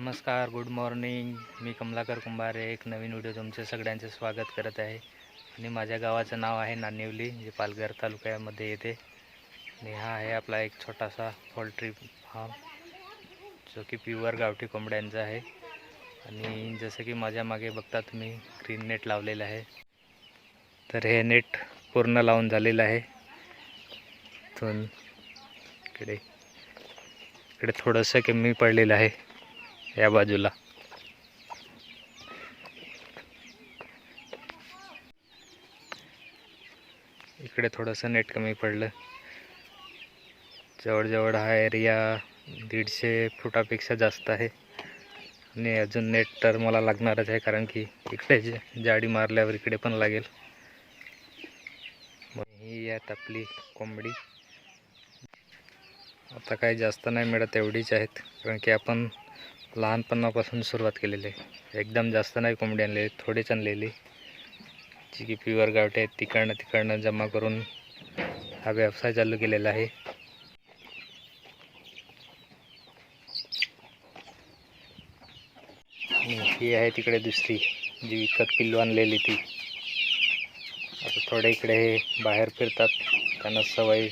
नमस्कार good morning मी कमलाकर कुंभारे एक नवीन व्हिडिओ तुमचे सगळ्यांचे स्वागत करत आहे. आणि माझ्या गावाचं नाव आहे नानिवली जे पालघर तालुक्यामध्ये येते. आणि हा आहे आपला एक छोटासा पोल्ट्री फार्म जो की प्युअर गावठी कोंबड्यांचा आहे. आणि जसं की माझ्या मागे बघता तुम्ही ग्रीन नेट लावलेलं आहे. तर हे नेट पूर्ण लावून झालेलं आहे. इथून इकडे इकडे थोडंसं कमी पडलेलं आहे. या बाजूला. इकडे थोडंसं नेट कमी पडलं. जवळजवळ हा एरिया दीडशे फुटापेक्षा जास्त आहे. आणि अजून नेट तर मला लागणारच आहे कारण की इकडे जाडी मारल्यावर इकडे पण लागेल. मग ही यात आपली कोंबडी. आता काही जास्त नाही मिळत एवढीच आहेत. कारण की आपण लहानपणापासून सुरुवात केलेली आहे. एकदम जास्त नाही कोंबडी आणलेली थोडीच आणलेली जी की प्युअर गावठी आहेत तिकडनं तिकडनं जमा करून हा व्यवसाय चालू केलेला आहे. ही आहे तिकडे दुसरी जी विकत पिल्लू आणलेली ती. आता थोडे इकडे हे बाहेर फिरतात त्यांना सवय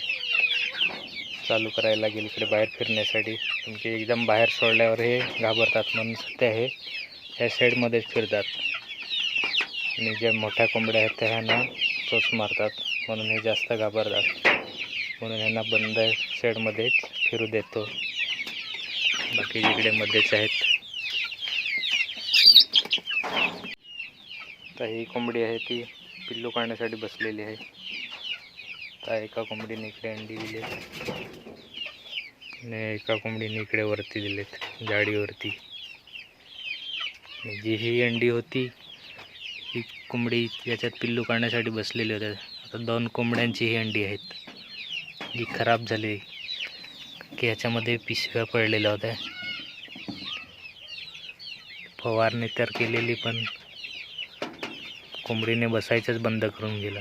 चालू करायला लागेल इकडे बाहेर फिरण्यासाठी. तुमचे एकदम बाहेर सोडल्यावर हे घाबरतात म्हणून सध्या हे ह्या साईडमध्येच फिरतात. आणि ज्या मोठ्या कोंबड्या आहेत त्या ह्यांना चोच मारतात. म्हणून हे जास्त घाबरतात. म्हणून ह्यांना बंद शेडमध्येच फिरू देतो. बाकी इकडे मध्येच आहेत. तर ही कोंबडी आहे ती पिल्लू काढण्यासाठी बसलेली आहे. आता एका कोंबडीने इकडे अंडी दिलेत. आणि एका कोंबडीने इकडे वरती दिलेत जाडीवरती. जी ही अंडी होती ही कोंबडी याच्यात पिल्लू काढण्यासाठी बसलेली होत्या आता दोन कोंबड्यांची ही अंडी आहेत. जी खराब झाली की ह्याच्यामध्ये पिशव्या पडलेल्या होत्या. फवारणी तर केलेली पण कोंबडीने बसायचंच बंद करून गेलं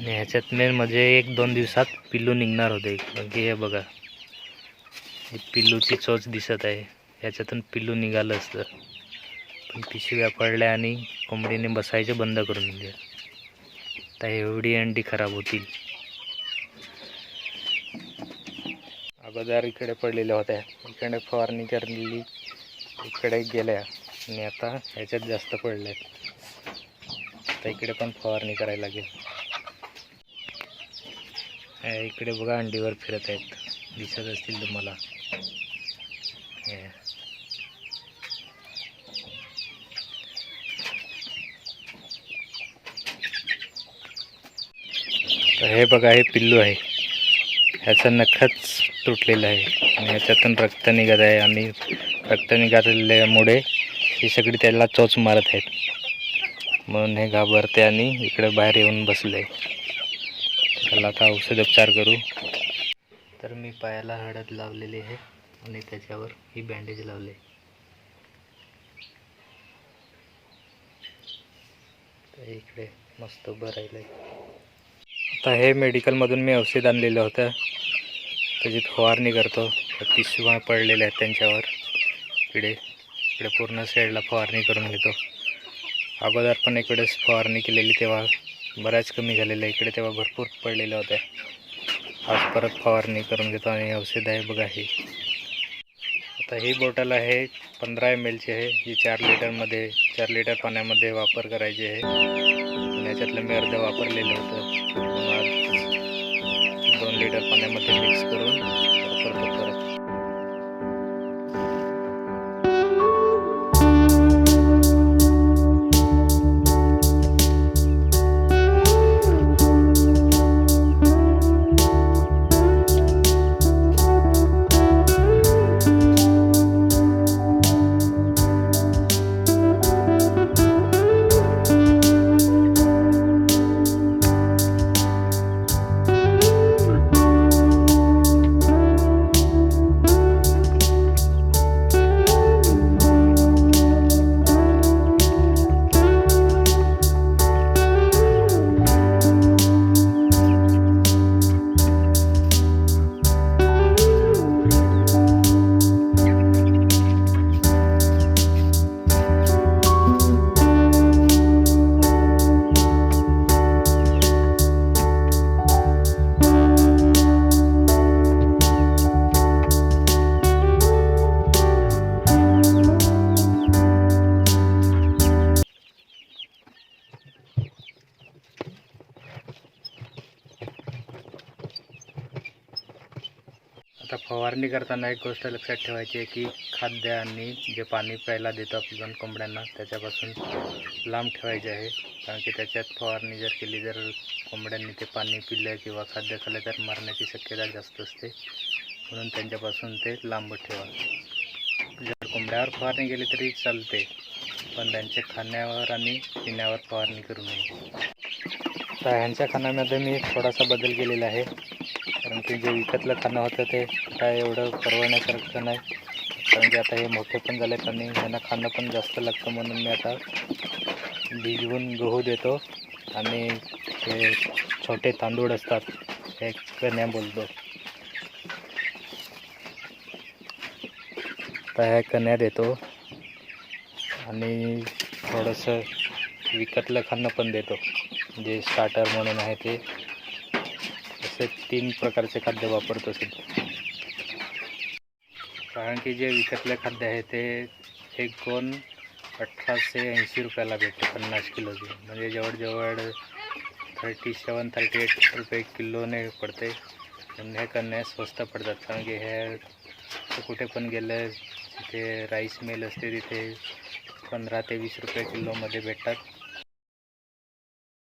आणि ह्याच्यात मेन म्हणजे एक दोन दिवसात पिल्लू निघणार होते. की हे बघा. पिल्लूची चोच दिसत आहे. ह्याच्यातून पिल्लू निघालं असतं. पण पिशव्या पडल्या आणि कोंबडीने बसायचे बंद करून दिले. तर एवढी अंडी खराब होतील. अगोदर इकडे पडलेल्या होत्या. इकडे फवारणी करलेली इकडे गेल्या. आणि आता ह्याच्यात जास्त पडल्या तर इकडे पण फवारणी करायला लागेल. इकडे बघा अंडीवर फिरत आहेत. दिसत असतील तुम्हाला. हे. तर हे बघा हे पिल्लू आहे. ह्याचं नखच तुटलेलं आहे. आणि ह्याच्यातून रक्त निघत आहे. आणि रक्त निघालेल्यामुळे ही सगळी त्याला चोच मारत आहेत. म्हणून हे घाबरते आणि इकडे बाहेर येऊन बसले. त्याला आता औषधोपचार करू. तर मी पायाला हळद लावलेली आहे आणि त्याच्यावर ही बँडेज लावले तर इकडे मस्त उभं राहिलं आता हे मेडिकलमधून मी औषध आणलेलं होतं. त्याची फवारणी करतो. त्या पिशव्या पडलेल्या आहेत त्यांच्यावर. इकडे इकडे पूर्ण साईडला फवारणी करून घेतो. अगोदर पण इकडेच फवारणी केलेली तेव्हा. बऱ्याच कमी झालेल्या इकडे तेव्हा भरपूर पडलेल्या होत्या. आज परत फवारणी करून घेतो आणि औषध आहे बघा ही. आता ही बॉटल आहे पंधरा एम एलची आहे. जी चार लिटरमध्ये चार लिटर पाण्यामध्ये वापर करायची आहे. याच्यातलं मी अर्ध वापरलेलं होतं. दोन लिटर पाण्यामध्ये मिक्स करून आता फवारणी करताना एक गोष्ट लक्षात ठेवायची आहे की खाद्य आणि जे पाणी प्यायला देतो आपण कोंबड्यांना त्याच्यापासून लांब ठेवायचे आहे. कारण की त्याच्यात फवारणी जर केली जर कोंबड्यांनी ते पाणी पिलं किंवा खाद्य खाल्लं तर मरण्याची शक्यता जास्त असते. म्हणून त्यांच्यापासून ते लांब ठेवा. जर कोंबड्यावर फवारणी केली तरी चालते पण त्यांच्या खाण्यावर आणि पिण्यावर फवारणी करू नये. तर ह्यांच्या खाण्यामध्ये मी थोडासा बदल केलेला आहे. कारण की जे विकतलं खाणं होतं ते काय एवढं परवडण्यासारखं नाही. कारण की आता हे मोठे पण झालेत आणि यांना खाणं पण जास्त लागतं म्हणून मी आता भिजवून गहू देतो. आणि हे छोटे तांदूळ असतात हे कण्या बोलतो. तर ह्या कण्या देतो. आणि थोडंसं विकतलं खाणं पण देतो. जे स्टार्टर म्हणून आहे ते. असे तीन प्रकारचे खाद्य वापरतो कारण की जे विकतले खाद्य आहे ते एक गोण अठराशे ऐंशी रुपयाला भेटते, पन्नास किलोची म्हणजे जवळजवळ थर्टी सेवन थर्टी एट रुपये किलोने पडते. आणि हे कन्या स्वस्त पडतात. कारण की हे कुठे पण गेलं, तिथे राईस मिल असते, तिथे पंधरा ते वीस रुपये किलोमध्ये भेटतात.